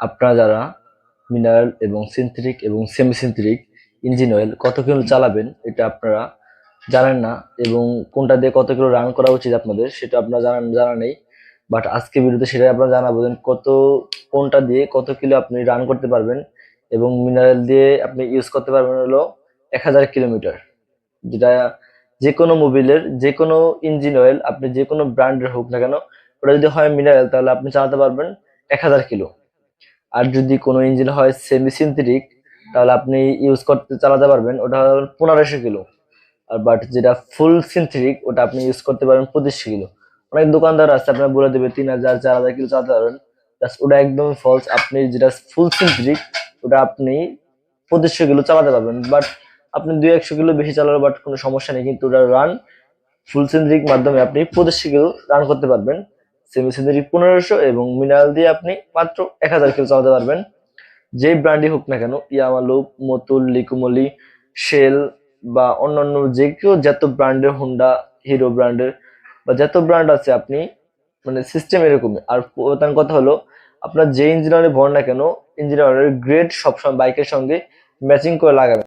আপনারা যারা মিনারেল এবং সিনথেটিক এবং সেমি সিনথেটিক ইঞ্জিন অয়েল কত কিলো চালাবেন, এটা আপনারা জানেন না এবং কোনটা দিয়ে কত কিলো রান করা উচিত আপনাদের সেটা আপনারা জানান, জানা নেই। বাট আজকে ভিডিওতে সেটাই আপনারা জানাব কত, কোনটা দিয়ে কত কিলো আপনি রান করতে পারবেন এবং মিনারেল দিয়ে আপনি ইউজ করতে পারবেন হলো এক হাজার কিলোমিটার। যেটা যে কোনো মোবিলের যে কোনো ইঞ্জিন অয়েল আপনি যে কোনো ব্র্যান্ডের হোক না কেন, ওটা যদি হয় মিনারেল তাহলে আপনি চালাতে পারবেন এক হাজার কিলো। আর যদি কোনো ইঞ্জিন হয় সেমি সিনথেটিক তাহলে আপনি ইউজ করতে, চালাতে পারবেন। ওটা পনেরোশো কিলো। আর বাট যেটা ফুল সিনথেটিক ওটা আপনি ইউজ করতে পারবেন পঁচিশশো কিলো। অনেক দোকানদার আছে, আপনার বলে দেবে, তিন হাজার, চার হাজার কিলো চালাতে পারবেন। Just ওটা একদম ফলস আপনি যেটা ফুল সিনথেটিক ওটা আপনি পঁচিশশো কিলো চালাতে পারবেন। বাট আপনি দুই, একশো কিলো বেশি চালালে বাট কোনো সমস্যা নেই। কিন্তু ওটা রান ফুল সিনথেটিক মাধ্যমে আপনি পঁচিশশো কিলো রান করতে পারবেন। সেমি সিনথেটিক পনেরোশো এবং মিনারেল দিয়ে আপনি মাত্র এক হাজার কিলো চালাতে পারবেন। যে ব্র্যান্ডই হোক না কেন, ইয়ামালু, মতুল, লিকুমলি, শেল বা অন্যান্য যে কেউ যত ব্র্যান্ডের হোন্ডা হিরো ব্র্যান্ডের বা যত ব্র্যান্ড আছে আপনি মানে সিস্টেম এরকমই। আর প্রধান কথা হলো, আপনার যে ইঞ্জিনিয়ারে ভর না কেন ইঞ্জিনিয়ারের গ্রেড সবসময় বাইকের সঙ্গে ম্যাচিং করে লাগাবেন।